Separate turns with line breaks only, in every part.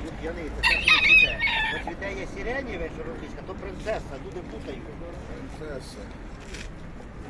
п'яниця, це що не цвіте. Бо цвіте є сиренєве, що ромбічка, то принцеса, люди путають.
Принцеса.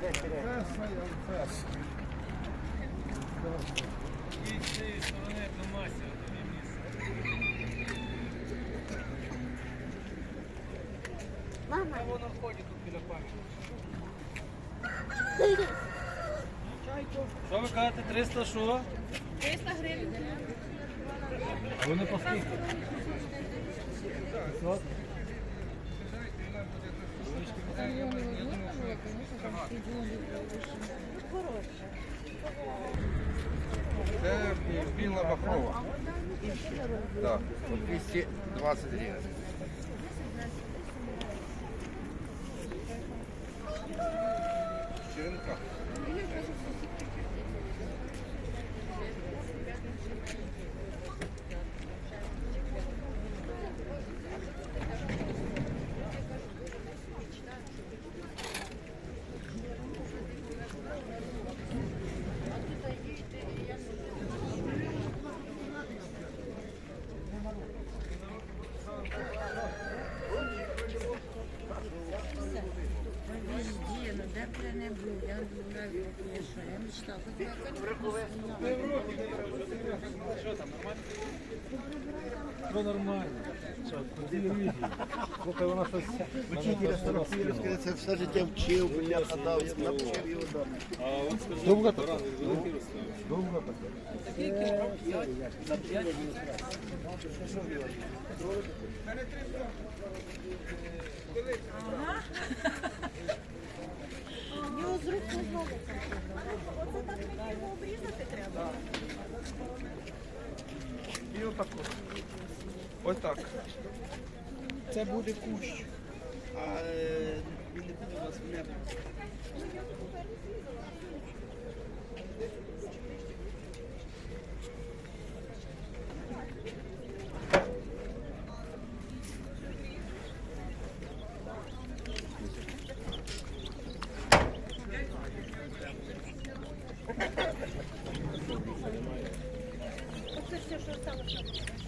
Де?
Принцеса і Анфеса.
І з цієї сторони до масі, тобі місце. А воно ходить тут біля пам'яті. Що ви кажете, 300 що?
300 гривень.
А вони по скільки? 500?
Це біла махрова. Так, по 220 гривень. Черенка.
Везде, ну де б я не був, я навіть я що.
Що нормально? Що, подивіться. Поки вона щось...
Вчителя 40 це все життя вчив, бляха дав, я навчив його дав.
Довго так? Довго так?
Його з рук не зловиться. Оце так мені його обрізати треба.
І отако. Ось так. Це буде кущ.
А е, він не буде у вас в небі.
Оце все, що сталося.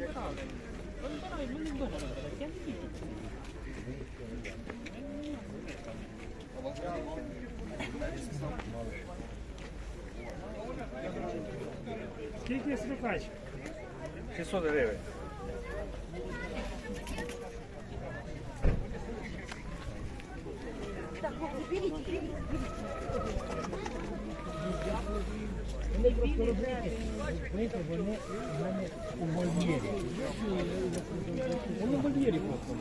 Будуть каченята. А, я не хочу.
Скільки свікач? 600 гривень.
Так, беріть, беріть.
Вони просто робити, вони у вольєрі. Вони в вольєрі просто.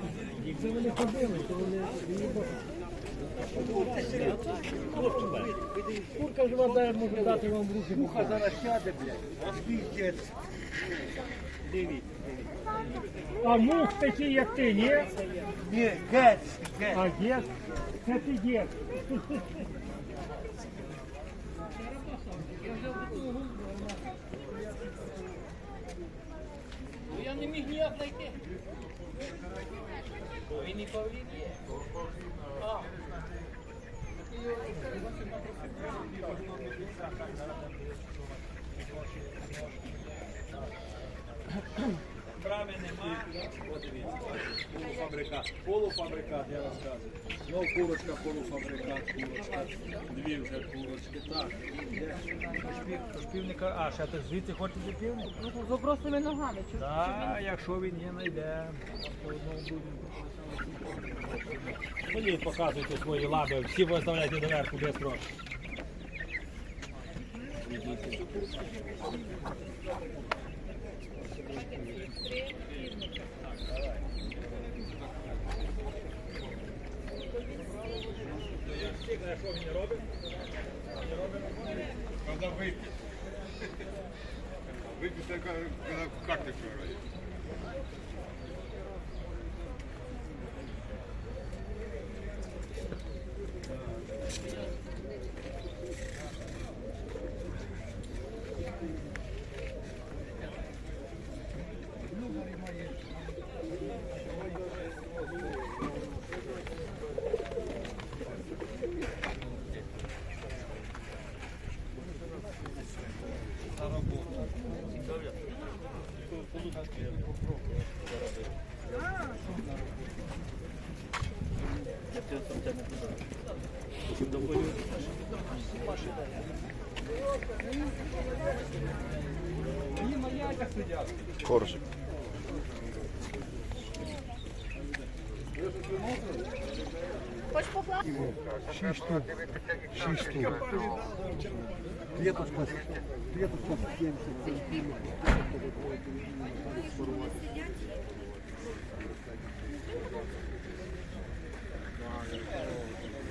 Якщо вони ходили, то вони Курка ж вода може дати вам в руки.
Муха зараз сяде, блядь. Піздець. Дивіться.
А мух такий, як ти, ні?
Ні, геть.
А дід? Це ти дід.
Я не міг ніяк знайти. Він і павлін є. Полуфабрикат. Полуфабрикат, я розказую. Знов курочка, полуфабрикат, курочка. Дві вже курочки. Так. Тож півника, а, ще ти звідти хочете півник?
Ну, просто ногами. Чу-
Так, якщо він не знайде, то одного будемо. Тоді показуйте свої лаби, всі виставляйте доверху без грошей. можна випити. Випити на карти прорає. Thank you.
Коржик.
Хочешь поплавать?
Шесть штук. Шесть штук. Клеточка. Клеточка 70 сантиметров. Сидячий.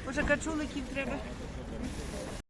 Може, качуликів треба?